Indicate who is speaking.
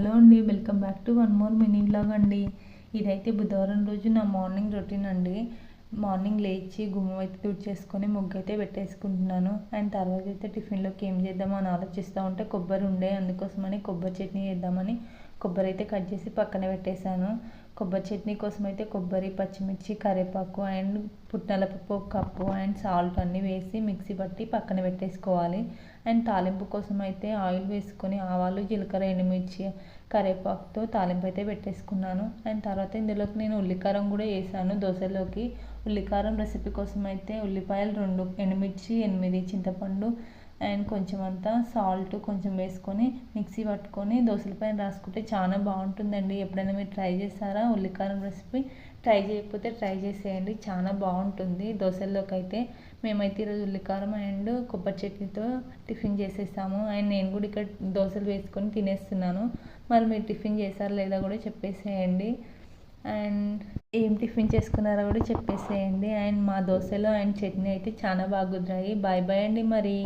Speaker 1: Hello అండి welcome back to one more mini vlog అండి. ఇదైతే బుధవారం రోజు నా మార్నింగ్ రొటీన్ అండి. మార్నింగ్ లేచి గుమ్మం అయితే తుడిచేసుకొని ముగ్గు అయితే పెట్టేసుకుంటున్నాను. అండ్ తర్వాత అయితే టిఫిన్లోకి ఏం చేద్దామని ఆలోచిస్తూ ఉంటే కొబ్బరి ఉండే అందుకోసమని కొబ్బరి చట్నీ చేద్దామని కొబ్బరి అయితే కట్ చేసి పక్కన పెట్టేశాను. కొబ్బరి చట్నీ కోసం అయితే కొబ్బరి పచ్చిమిర్చి కరివేపాకు అండ్ పుట్నాల పప్పు కప్పు అండ్ సాల్ట్ అన్నీ వేసి మిక్సీ పట్టి పక్కన పెట్టేసుకోవాలి. అండ్ తాలింపు కోసం అయితే ఆయిల్ వేసుకొని ఆవాలు జీలకర్ర ఎండుమిర్చి కరివేపాకుతో తాలింపు అయితే పెట్టేసుకున్నాను. అండ్ తర్వాత ఇందులోకి నేను ఉల్లికారం కూడా వేసాను. దోశలోకి ఉల్లికారం రెసిపీ కోసం అయితే ఉల్లిపాయలు రెండు ఎండుమిర్చి ఎనిమిది చింతపండు అండ్ కొంచెం అంతా సాల్ట్ కొంచెం వేసుకొని మిక్సీ పట్టుకొని దోశల పైన రాసుకుంటే చాలా బాగుంటుందండి. ఎప్పుడైనా మీరు ట్రై చేస్తారా ఉల్లికారం రెసిపీ? ట్రై చేయకపోతే ట్రై చేసేయండి. చాలా బాగుంటుంది. దోశల్లోకి అయితే మేమైతే ఈరోజు ఉల్లికారం అండ్ కొబ్బరి చట్నీతో టిఫిన్ చేసేసాము. అండ్ నేను కూడా ఇక్కడ దోశలు వేసుకొని తినేస్తున్నాను. మరి మీరు టిఫిన్ చేశారా లేదా కూడా చెప్పేసేయండి. అండ్ ఏం టిఫిన్ చేసుకున్నారో కూడా చెప్పేసేయండి. అండ్ మా దోశలు అండ్ చట్నీ అయితే చాలా బాగా బాయ్ బాయ్ అండి మరి.